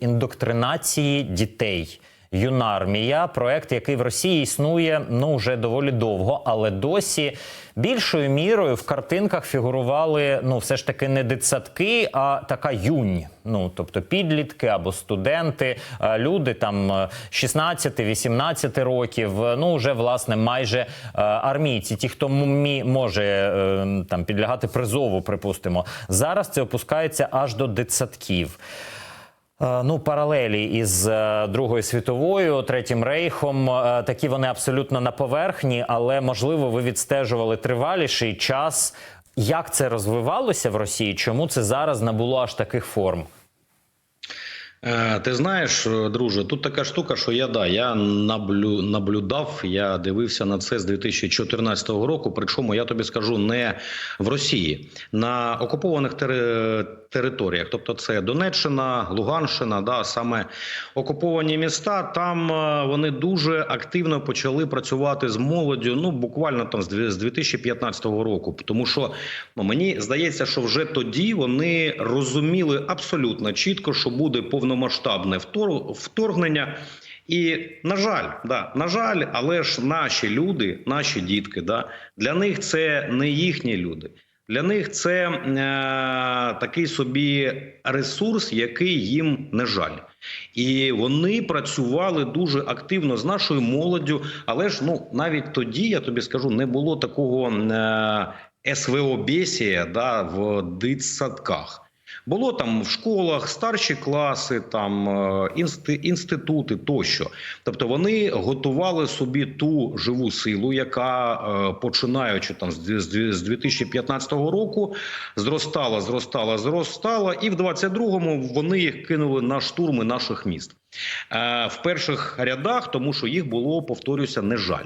індоктринації дітей. Юнармія, проект, який в Росії існує ну вже доволі довго, але досі більшою мірою в картинках фігурували ну все ж таки не дитсадки, а така юнь. Ну тобто підлітки або студенти, е, люди там е, 16-18 років. е, Ну вже власне майже е, армійці, ті, хто мі- може е, там підлягати призову, припустимо. Зараз це опускається аж до дитсадків. Е, Ну, паралелі із е, Другою світовою, Третім рейхом, е, такі вони абсолютно на поверхні, але можливо ви відстежували триваліший час. Як це розвивалося в Росії? Чому це зараз набуло аж таких форм? Е, Ти знаєш, е, друже, тут така штука, що я да, я наблю, наблюдав, я дивився на це з 2014 року. Причому я тобі скажу не в Росії на окупованих тери, територіях, тобто це Донеччина, Луганщина, да, саме окуповані міста. Там е, вони дуже активно почали працювати з молоддю. Ну буквально там з дві- з 2015 року. Тому що ну, мені здається, що вже тоді вони розуміли абсолютно чітко, що буде повномасштабне вторгнення. І на жаль, да, на жаль, але ж наші люди, наші дітки, да, для них це не їхні люди. Для них це е, такий собі ресурс, який їм не жаль. І вони працювали дуже активно з нашою молоддю. Але ж ну навіть тоді я тобі скажу, не було такого е, СВО бесія да, в дитсадках. Було там в школах старші класи, там е, інститути тощо. Тобто вони готували собі ту живу силу, яка е, починаючи там з дві- з дві- з 2015 року зростала, зростала, зростала, і в 22-му вони їх кинули на штурми наших міст. Е, В перших рядах, тому що їх було, повторюся, не жаль.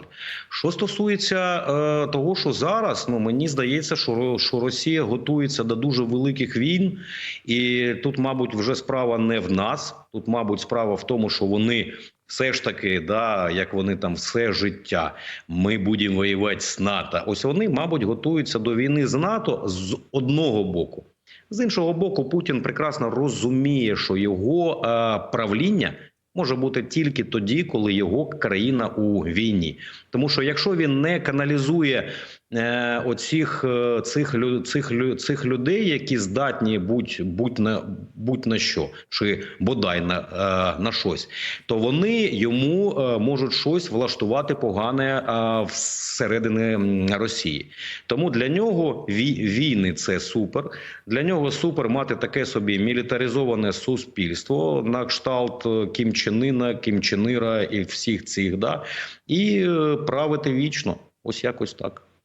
Що стосується е, того, що зараз, ну мені здається, що, що Росія готується до дуже великих війн, і тут, мабуть, вже справа не в нас. Тут, мабуть, справа в тому, що вони все ж таки, да, як вони там все життя, ми будемо воювати з НАТО. Ось вони, мабуть, готуються до війни з НАТО з одного боку. З іншого боку, Путін прекрасно розуміє, що його е, правління може бути тільки тоді, коли його країна у війні. Тому що якщо він не каналізує оцих е, цих, цих, цих людей, які здатні будь, будь на будь на що, чи бодай на, е, на щось, то вони йому е, можуть щось влаштувати погане е, всередині Росії. Тому для нього війни це супер. Для нього супер мати таке собі мілітаризоване суспільство на кшталт е, Кім Чен Ына, Кім Чен Іра і всіх цих, да, і е, правити вічно. Ось якось так.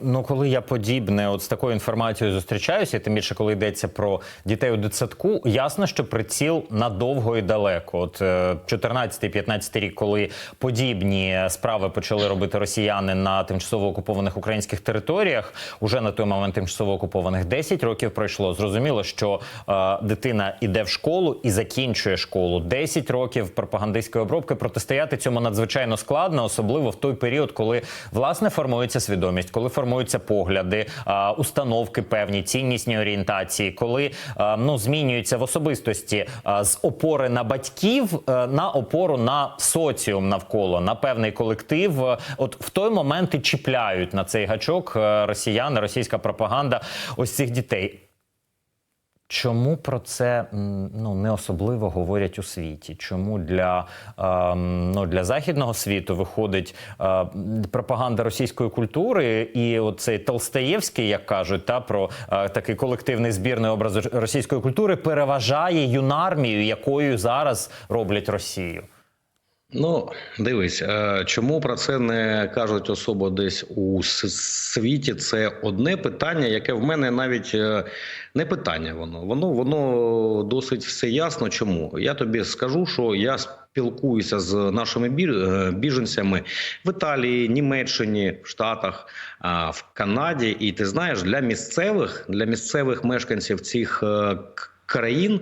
Ну, коли я подібне, от з такою інформацією зустрічаюся, тим більше, коли йдеться про дітей у дитсадку, ясно, що приціл надовго і далеко. От е, 14-15 рік, коли подібні справи почали робити росіяни на тимчасово окупованих українських територіях, уже на той момент тимчасово окупованих 10 років пройшло. Зрозуміло, що е, дитина іде в школу і закінчує школу. 10 років пропагандистської обробки протистояти цьому надзвичайно складно, особливо в той період, коли власне формується свідомість, коли формуються погляди, установки певні, ціннісні орієнтації, коли ну змінюються в особистості з опори на батьків е, на опору на соціум навколо на певний колектив. От в той момент і чіпляють на цей гачок е, росіяни, російська пропаганда ось цих дітей. Чому про це ну не особливо говорять у світі? Чому для, е, ну, для західного світу виходить е, пропаганда російської культури, і оцей Толстаєвський, як кажуть, та про е, такий колективний збірний образ російської культури переважає юнармію, якою зараз роблять Росію? Ну, дивись, е, чому про це не кажуть особо десь у світі? Це одне питання, яке в мене навіть е, не питання. Воно воно воно досить все ясно. Чому я тобі скажу, що я спілкуюся з нашими е, біженцями в Італії, Німеччині, в Штатах, в Канаді. І ти знаєш, для місцевих для місцевих мешканців цих країн.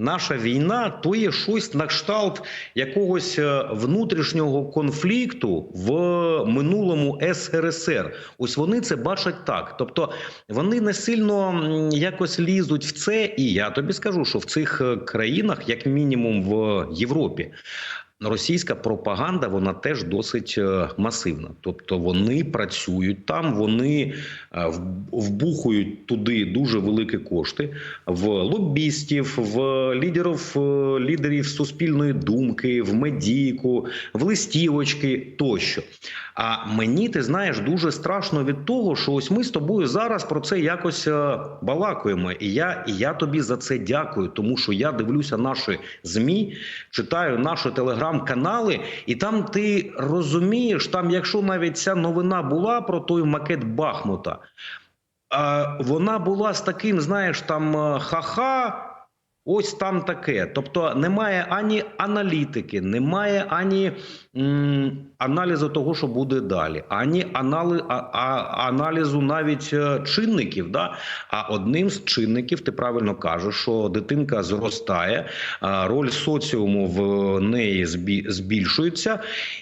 Наша війна то є щось на кшталт якогось е, внутрішнього конфлікту в минулому СРСР. Ось вони це бачать так. Тобто вони не сильно якось лізуть в це. І я тобі скажу, що в цих е, країнах, як мінімум в Європі, російська пропаганда вона теж досить е, масивна. Тобто вони працюють там, вони е, вбухують туди дуже великі кошти в лобістів, в лідерів, е, лідерів суспільної думки, в медійку, в листівочки тощо. А мені ти знаєш дуже страшно від того, що ось ми з тобою зараз про це якось балакаємо. І я, і я тобі за це дякую, тому що я дивлюся наші змі, читаю наші телеграм-канали, і там ти розумієш, там, якщо навіть ця новина була про той макет Бахмута, вона була з таким, знаєш, там е, ха-ха. Ось там таке. Тобто немає ані аналітики, немає ані м, аналізу того, що буде далі, ані анали, а, а, аналізу навіть е, чинників. Да? А одним з чинників, ти правильно кажеш, що дитинка зростає, роль соціуму в неї збільшується,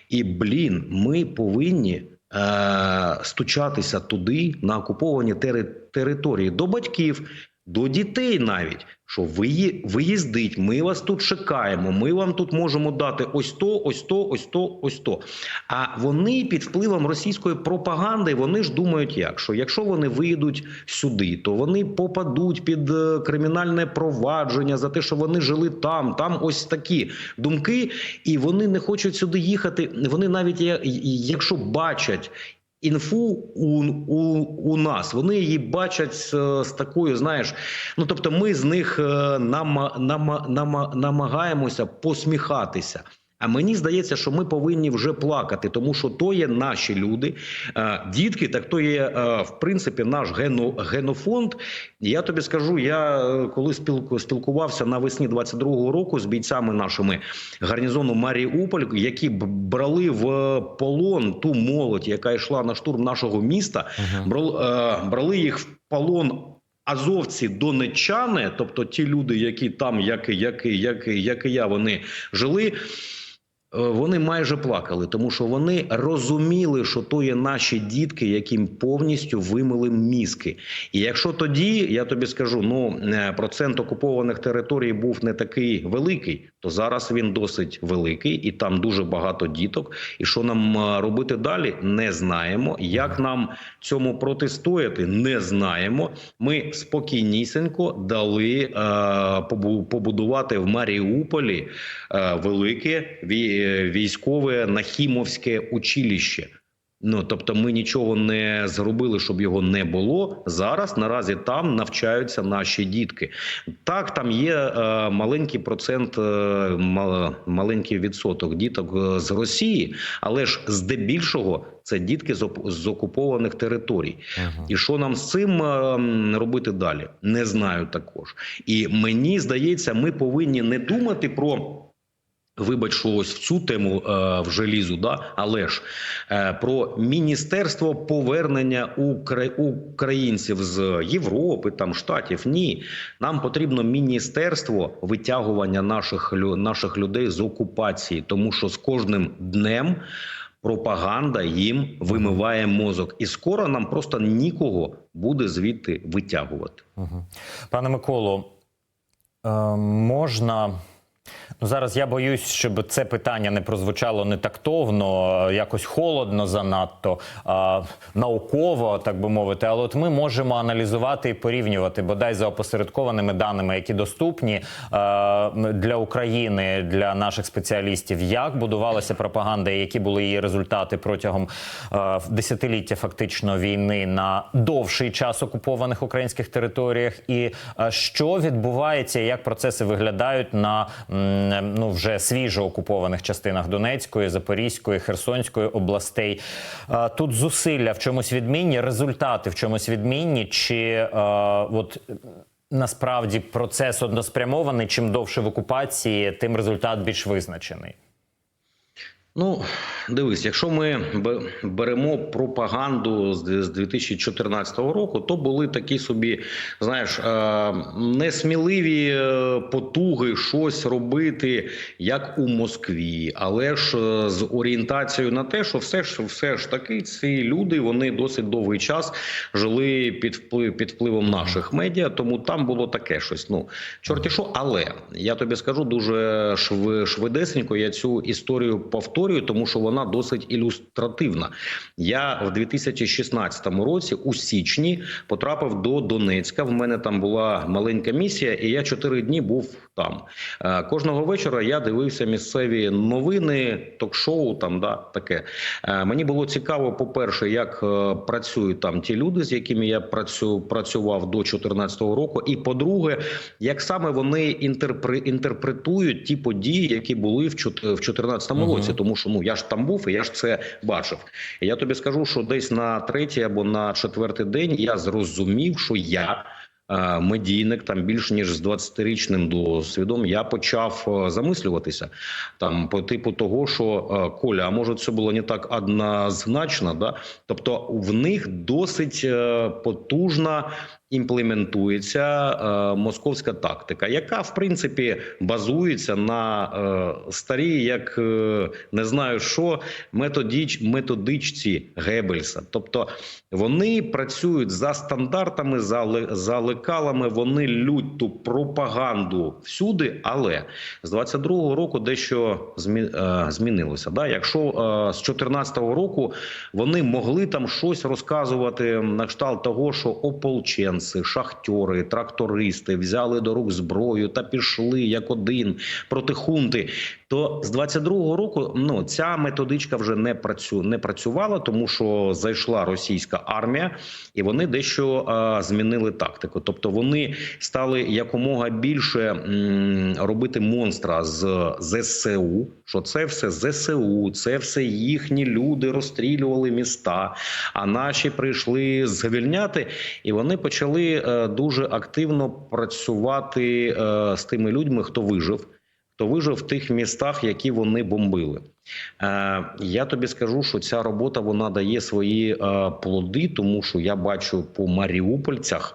і блін, ми повинні. Е, стучатися туди на окуповані тери- території до батьків, до дітей навіть. Що ви виїздить, ми вас тут чекаємо. Ми вам тут можемо дати ось то, ось то, ось то, ось то. А вони під впливом російської пропаганди вони ж думають, як що якщо вони виїдуть сюди, то вони попадуть під е, кримінальне провадження за те, що вони жили там. Там ось такі думки, і вони не хочуть сюди їхати. Вони навіть якщо бачать. Інфу у, у, у нас вони її бачать з, з такою, знаєш. Ну тобто, ми з них нам, нама, нам, нама, намагаємося посміхатися. А мені здається, що ми повинні вже плакати, тому що то є наші люди, Е, дітки, так то є е, в принципі наш гено, генофонд. Я тобі скажу, я е, коли спілку спілкувався навесні 22-го року з бійцями нашими гарнізону Маріуполь, які брали в полон ту молодь, яка йшла на штурм нашого міста, е, брали їх в полон. Азовці донеччани, тобто ті люди, які там, як, і- як, як, як і я, вони жили. Е, Вони майже плакали, тому що вони розуміли, що то є наші дітки, яким повністю вимили мізки. І якщо тоді я тобі скажу, ну е, процент окупованих територій був не такий великий, то зараз він досить великий, і там дуже багато діток. І що нам е, робити далі, не знаємо. Як нам цьому протистояти, не знаємо. Ми спокійнісінько дали е, побудувати в Маріуполі е, велике е, військове Нахімовське училище. Ну тобто, ми нічого не зробили, щоб його не було. Зараз наразі там навчаються наші дітки. Так, там є е, маленький процент, е, маленький відсоток діток е, з Росії, але ж здебільшого це дітки з, з окупованих територій. І що нам з цим е, робити далі? Не знаю також. І мені здається, ми повинні не думати про. Вибач, що ось в цю тему е, вже лізу, да? але ж е, про міністерство повернення укра... українців з Європи, там штатів. Ні, нам потрібно міністерство витягування наших наших людей з окупації, тому що з кожним днем пропаганда їм вимиває мозок, і скоро нам просто нікого буде звідти витягувати. Мгм. Пане Миколо, е, можна. Ну, зараз я боюсь, щоб це питання не прозвучало не тактовно, е, якось холодно занадто, а, науково, так би мовити. Але от ми можемо аналізувати і порівнювати, бодай за опосередкованими даними, які доступні е, для України, для наших спеціалістів, як будувалася пропаганда, і які були її результати протягом е, десятиліття фактично війни на довший час окупованих українських територіях, і е, що відбувається, як процеси виглядають на ну вже свіжо окупованих частинах Донецької, Запорізької, Херсонської областей. Тут зусилля в чомусь відмінні, результати в чомусь відмінні, чи от. Насправді процес односпрямований. Чим довше в окупації, тим результат більш визначений. Ну, дивись, якщо ми беремо пропаганду з д- з 2014 року, то були такі собі, знаєш, е, несміливі е, потуги щось робити, як у Москві, але ж е, з орієнтацією на те, що все ж все ж таки ці люди вони досить довгий час жили під вплив під впливом наших медіа, тому там було таке щось. Ну чорті що, але я тобі скажу дуже шви- швидесенько. Я цю історію повторюю, тому що вона досить ілюстративна. Я в 2016 році у січні потрапив до Донецька. В мене там була маленька місія, і я чотири дні був там. Е, Кожного вечора я дивився місцеві новини, ток-шоу. Там да таке. Е, Мені було цікаво, по-перше, як е, працюють там ті люди, з якими я працю, працював до 2014 року. І по-друге, як саме вони інтерпретують ті події, які були в 2014 році, тому що ну я ж там був і я ж це бачив. І я тобі скажу, що десь на третій або на четвертий день я зрозумів, що я. е, Медійник там більш ніж з 20-річним досвідом я почав е, замислюватися там по типу того, що е, Коля, а може це було не так однозначно, да? Тобто в них досить потужна імплементується е, московська тактика, яка в принципі базується на е, старій, як е, не знаю що, методіч, методичці Геббельса. Тобто вони працюють за стандартами, за, за лекалами, вони лють ту пропаганду всюди, але з 22-го року дещо змі, е, змінилося. Да? Якщо е, з 14-го року вони могли там щось розказувати на кшталт того, що ополченці, шахтери, трактористи взяли до рук зброю та пішли як один проти хунти. То з 22-го року ну ця методичка вже не працю не працювала, тому що зайшла російська армія, і вони дещо е, змінили тактику. Тобто вони стали якомога більше м, робити монстра з ЗСУ. Що це все ЗСУ, це все їхні люди розстрілювали міста. А наші прийшли звільняти, і вони почали е, дуже активно працювати е, з тими людьми, хто вижив. Хто вижив в тих містах, які вони бомбили. Е, я тобі скажу, що ця робота вона дає свої е, плоди, тому що я бачу по маріупольцях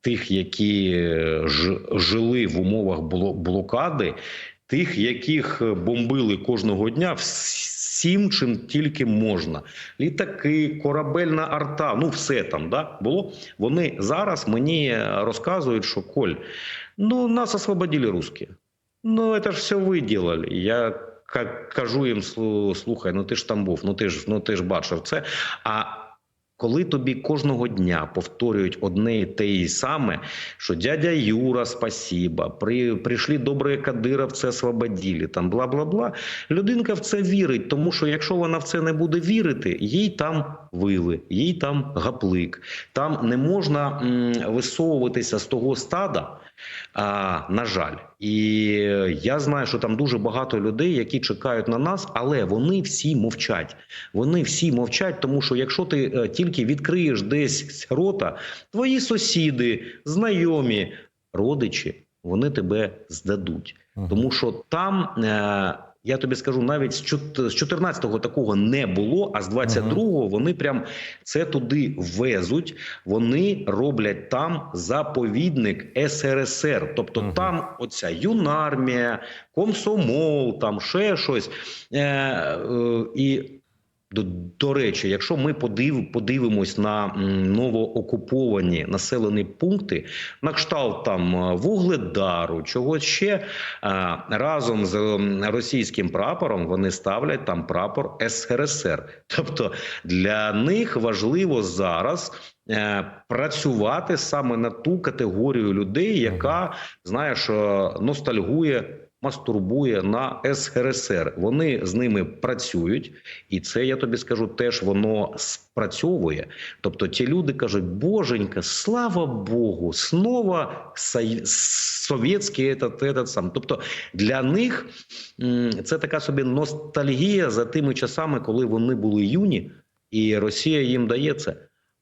тих, які е, жили в умовах блокади, тих, яких бомбили кожного дня всім, чим тільки можна. Літаки, корабельна арта, ну все там да, було. Вони зараз мені розказують, що Коль, ну нас освободили русські. Ну, это ж все ви делали. Я кажу їм: слухай, ну ти ж там був, ну ти ж ну ти ж бачив це. А коли тобі кожного дня повторюють одне і те і саме, що дядя Юра, спасіба, при, прийшли добрі кадировці, освободили, там бла бла бла. Людинка в це вірить, тому що якщо вона в це не буде вірити, їй там вили, їй там гаплик. Там не можна м, висовуватися з того стада. А, на жаль, і я знаю, що там дуже багато людей, які чекають на нас, але вони всі мовчать. Вони всі мовчать, тому що якщо ти е, тільки відкриєш десь рота, твої сусіди, знайомі, родичі, вони тебе здадуть. Тому що там. Я тобі скажу, навіть з чот- з 14-го такого не було, а з 22-го вони прям це туди везуть. Вони роблять там заповідник СРСР. Тобто Мгм. там оця юнармія, комсомол, там ще щось. Е, е, і до, до речі, якщо ми подив, подивимось на новоокуповані населені пункти, на кшталт там е, Вугледару, чогось ще е, разом з російським прапором вони ставлять там прапор СРСР. Тобто для них важливо зараз. е, Працювати саме на ту категорію людей, яка знаєш, ностальгує, мастурбує на СРСР. Вони з ними працюють, і це я тобі скажу, теж воно спрацьовує. Тобто, ті люди кажуть: Боженька, слава Богу, снова совєтський этот, этот сам. Тобто для них це така собі ностальгія за тими часами, коли вони були юні, і Росія їм дає це.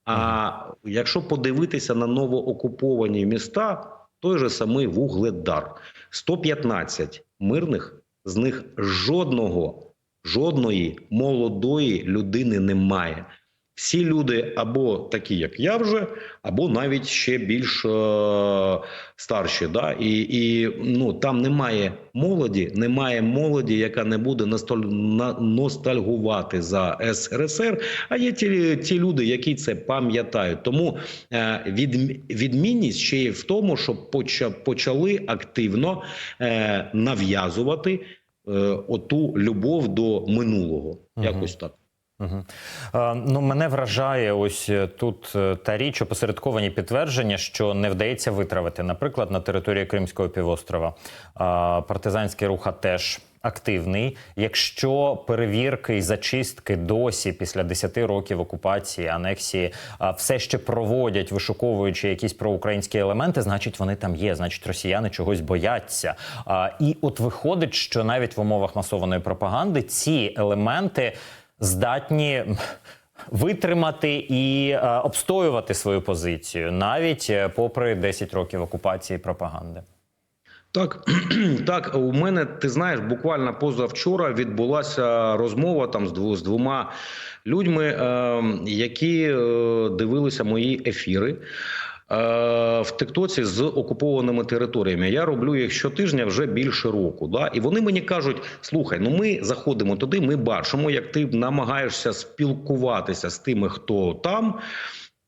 А якщо подивитися на новоокуповані міста, той же самий Вугледар, 115 мирних, з них жодного жодної молодої людини немає. Всі люди або такі, як я вже, або навіть ще більш е, старші. Да? І, і ну, там немає молоді, немає молоді, яка не буде настоль, на, ностальгувати за СРСР. А є ті, ті люди, які це пам'ятають. Тому е, від, відмінність ще й в тому, що поча, почали активно е, нав'язувати е, оту любов до минулого. Мгм. Якось так. Ну, мене вражає ось е, тут е, та річ, опосередковані підтвердження, що не вдається витравити. Наприклад, на території Кримського півострова партизанський рух теж активний. Якщо перевірки і зачистки досі після 10 років окупації, анексії, все ще проводять, вишуковуючи якісь проукраїнські елементи, значить вони там є. Значить, росіяни чогось бояться. І от виходить, що навіть в умовах масованої пропаганди ці елементи здатні витримати і е, обстоювати свою позицію, навіть е, попри 10 років окупації і пропаганди. Так, так, у мене ти знаєш, буквально позавчора відбулася розмова там з дву- з двома людьми, е, які е, дивилися мої ефіри. Е, В Тиктоці з окупованими територіями я роблю їх щотижня вже більше року. Да? І вони мені кажуть: слухай, ну ми заходимо туди, ми бачимо, як ти намагаєшся спілкуватися з тими, хто там.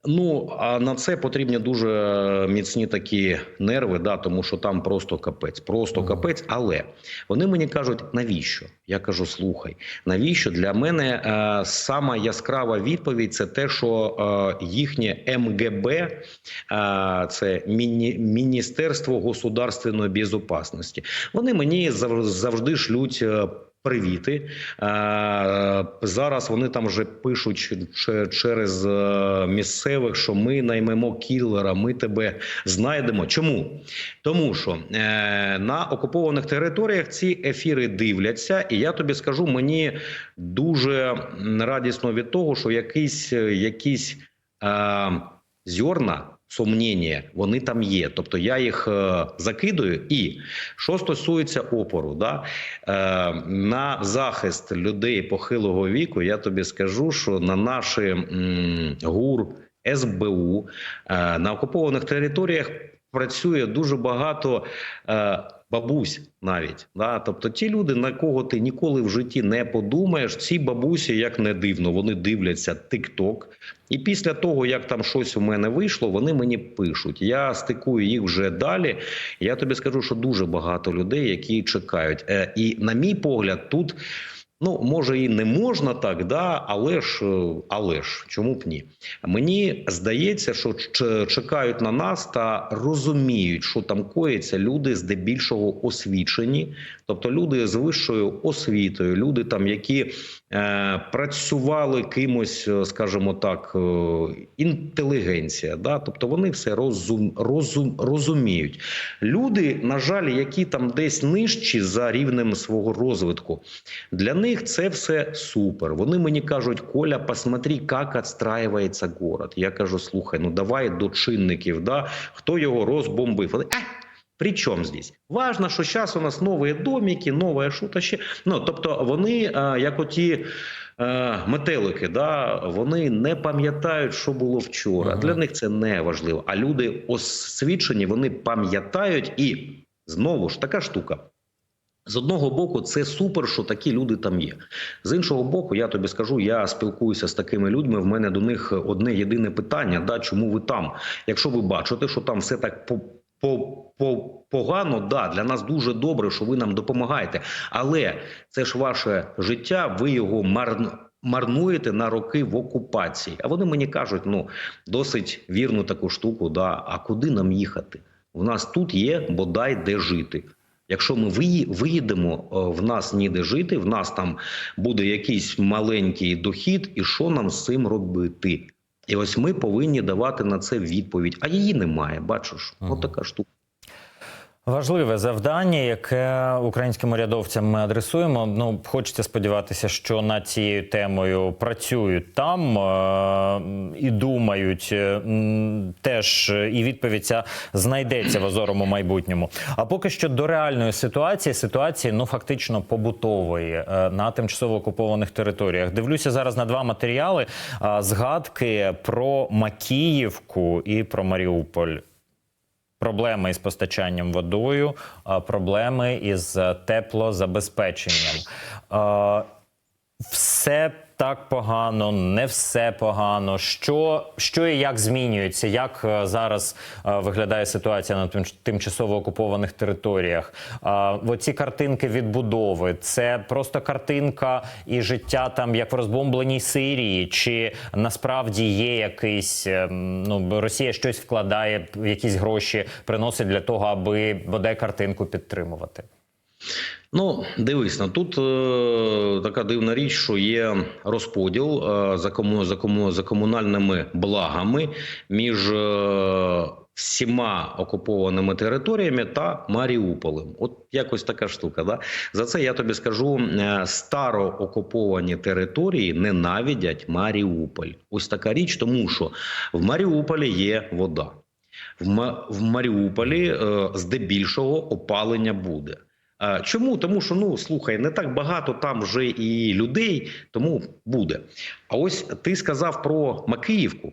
Ну а на це потрібні дуже міцні такі нерви, да, тому що там просто капець, просто капець. Але вони мені кажуть, навіщо? Я кажу: слухай, навіщо для мене е, сама яскрава відповідь це те, що е, їхнє МГБ, е, це Міні, Міністерство государственної безопасності. Вони мені зав- завжди шлють. Привіти Е, зараз. Вони там вже пишуть через е, місцевих, що ми наймемо кілера, ми тебе знайдемо. Чому? Тому що е, на окупованих територіях ці ефіри дивляться, і я тобі скажу, мені дуже радісно від того, що якісь, якісь зерна. Сумніння, вони там є. Тобто я їх е, закидую. І що стосується опору, да, е, на захист людей похилого віку, я тобі скажу, що на наші ГУР, СБУ е, на окупованих територіях працює дуже багато бабусь навіть. Да? Тобто ті люди, на кого ти ніколи в житті не подумаєш, ці бабусі, як не дивно, вони дивляться TikTok. І після того, як там щось у мене вийшло, вони мені пишуть. Я стикую їх вже далі. Я тобі скажу, що дуже багато людей, які чекають. Е, і на мій погляд, тут. Ну, може, і не можна так, да, але ж, е, але ж, чому б ні? Мені здається, що чекають на нас та розуміють, що там коїться люди здебільшого освічені, тобто люди з вищою освітою, люди там, які е, працювали кимось, е, скажімо так, е, інтелігенція, да, тобто вони все розум, розум, розуміють. Люди, на жаль, які там десь нижчі за рівнем свого розвитку, для них це все супер. Вони мені кажуть, Коля, посмотри, як відстраюється город. Я кажу, слухай, ну давай до чинників, да? хто його розбомбив. Вони, а, при чому здесь? Важно, що зараз у нас нові домики, нове що-то ще. Ну, тобто вони, а, як оті е, метелики, да, вони не пам'ятають, що було вчора. Ага. Для них це не важливо. А люди освічені, вони пам'ятають і знову ж така штука. З одного боку, це супер, що такі люди там є. З іншого боку, я тобі скажу, я спілкуюся з такими людьми. В мене до них одне єдине питання: да, чому ви там? Якщо ви бачите, що там все так по. По, по погано, да, для нас дуже добре, що ви нам допомагаєте. Але це ж ваше життя, ви його марно, марнуєте на роки в окупації. А вони мені кажуть: ну досить вірну таку штуку. Да, а куди нам їхати? У нас тут є бодай де жити. Якщо ми виї- виїдемо, е, в нас ніде жити, в нас там буде якийсь маленький дохід, і що нам з цим робити? І ось ми повинні давати на це відповідь. А її немає. Бачиш, ага. от така штука. Важливе завдання, яке українським урядовцям ми адресуємо. Ну хочеться сподіватися, що над цією темою працюють там е- і думають е, теж, і відповідь ця знайдеться в озорому майбутньому. А поки що до реальної ситуації, ситуації ну фактично побутової е, на тимчасово окупованих територіях. Дивлюся зараз на два матеріали: е, згадки про Макіївку і про Маріуполь. Проблеми із постачанням водою, проблеми із е, теплозабезпеченням. Е, Все так погано, не все погано. Що, що і як змінюється? Як е, зараз е, виглядає ситуація на тимч- тимчасово окупованих територіях? А, Оці картинки відбудови це просто картинка і життя там, як в розбомбленій Сирії, чи насправді є якийсь ну Росія щось вкладає, якісь гроші приносить для того, аби бодай картинку підтримувати. Ну, дивись, ну, тут е, така дивна річ, що є розподіл е, за, кому, за, кому, за комунальними благами між е, всіма окупованими територіями та Маріуполем. От якось така штука. Да? За це я тобі скажу: е, староокуповані території ненавидять Маріуполь. Ось така річ, тому що в Маріуполі є вода. В Маріуполі е, здебільшого опалення буде. Чому? Тому що ну слухай, не так багато там вже і людей, тому буде. А ось ти сказав про Макіївку.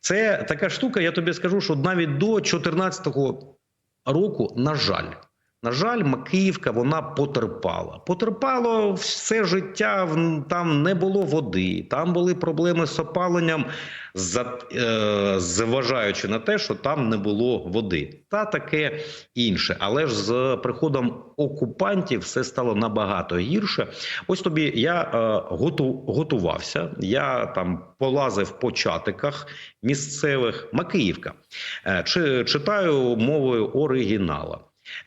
це така штука. Я тобі скажу, що навіть до 2014 року, на жаль. На жаль, Макіївка вона потерпала. Потерпало все життя. Там не було води, там були проблеми з опаленням, за- е, зважаючи на те, що там не було води, та таке інше. Але ж з приходом окупантів все стало набагато гірше. Ось тобі я е, готу, готувався. Я там полазив по чатиках місцевих Макіївка. Е, чи, читаю мовою оригінала.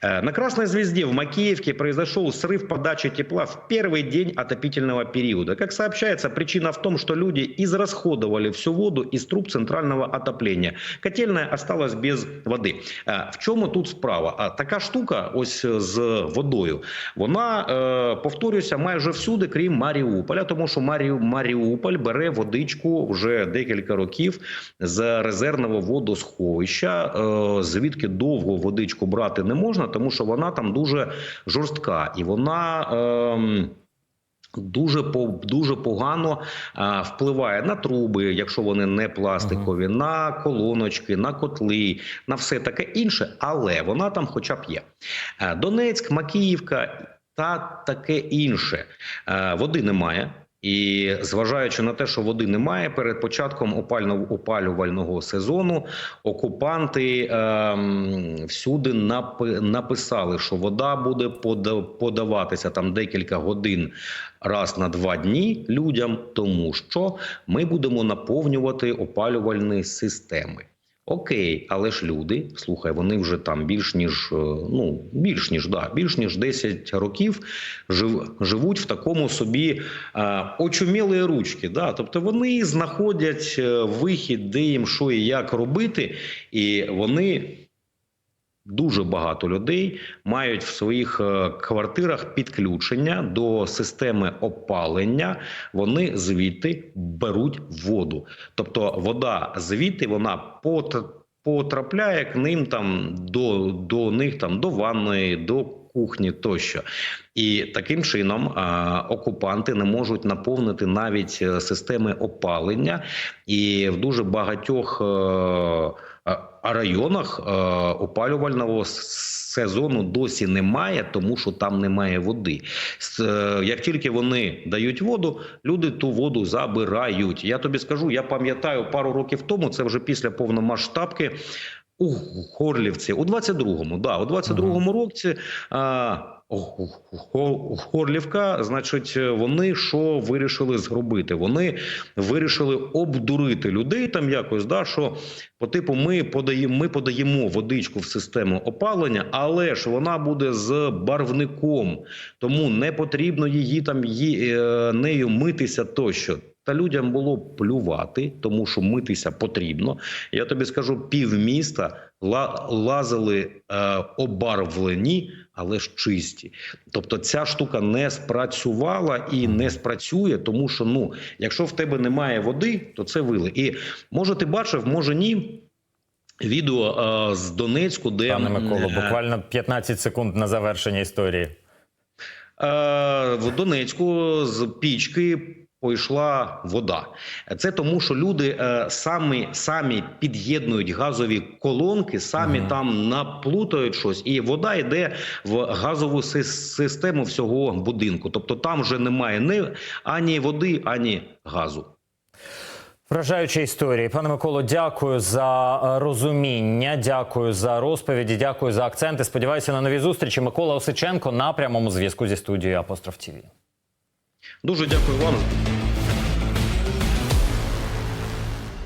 Э, На Красной Звезде в Макеевке произошел срыв подачи тепла в первый день отопительного периода. Как сообщается, причина в том, что люди израсходовали всю воду из труб центрального отопления. Котельная осталась без води. Е, В чому тут справа? А така штука, ось е, з водою, вона е, повторюся майже всюди, крім Маріуполя, тому що Марі, Маріуполь бере водичку вже декілька років з резервного водосховища, е, звідки довго водичку брати не можна, тому що вона там дуже жорстка і вона. ем, Дуже по дуже погано а, впливає на труби, якщо вони не пластикові, на колоночки, на котли, на все таке інше, але вона там, хоча б є. Е, Донецьк, Макіївка та таке інше. Е, Води немає. І зважаючи на те, що води немає, перед початком опалювального сезону окупанти ем, всюди написали, що вода буде подаватися там декілька годин раз на два дні людям, тому що ми будемо наповнювати опалювальні системи. Окей, але ж люди, слухай, вони вже там більш ніж е, ну більш ніж да, більш ніж 10 років жив, живуть в такому собі е, очумілої ручки. Да? Тобто вони знаходять е, вихід, де їм що і як робити, і вони. Дуже багато людей мають в своїх е, квартирах підключення до системи опалення. Вони звідти беруть воду. Тобто, вода звідти вона пот- потрапляє к ним там до, до них там до ванної, до кухні тощо. І таким чином а, окупанти не можуть наповнити навіть е, системи опалення, і в дуже багатьох. е, а районах е, опалювального сезону досі немає, тому що там немає води. С- е, Як тільки вони дають воду, люди ту воду забирають. Я тобі скажу, я пам'ятаю пару років тому, це вже після повномасштабки. У Горлівці у 22-му, да, у 22-му році Го- Горлівка, значить, вони що вирішили зробити? Вони вирішили обдурити людей там якось, да, що по типу ми подаємо, ми подаємо водичку в систему опалення, але ж вона буде з барвником, тому не потрібно її там її, е, нею митися тощо. Та людям було плювати, тому що митися потрібно. Я тобі скажу, півміста ла- лазили е, обарвлені, але ж чисті. Тобто ця штука не спрацювала і не спрацює, тому що ну, якщо в тебе немає води, то це вили. І може ти бачив, може ні. Відео з Донецьку, де Пане Миколо, е, буквально 15 секунд на завершення історії. Е, в Донецьку з пічки пішла вода. Це тому, що люди е, самі, самі під'єднують газові колонки, самі Мгм. там наплутають щось, і вода йде в газову сис- систему всього будинку. Тобто там вже немає ні ані води, ані газу. Вражаючі історії. Пане Миколо, дякую за е, розуміння, дякую за розповіді, дякую за акценти. Сподіваюся на нові зустрічі. Микола Осиченко на прямому зв'язку зі студією Апостроф ТІВІ. Дуже дякую вам.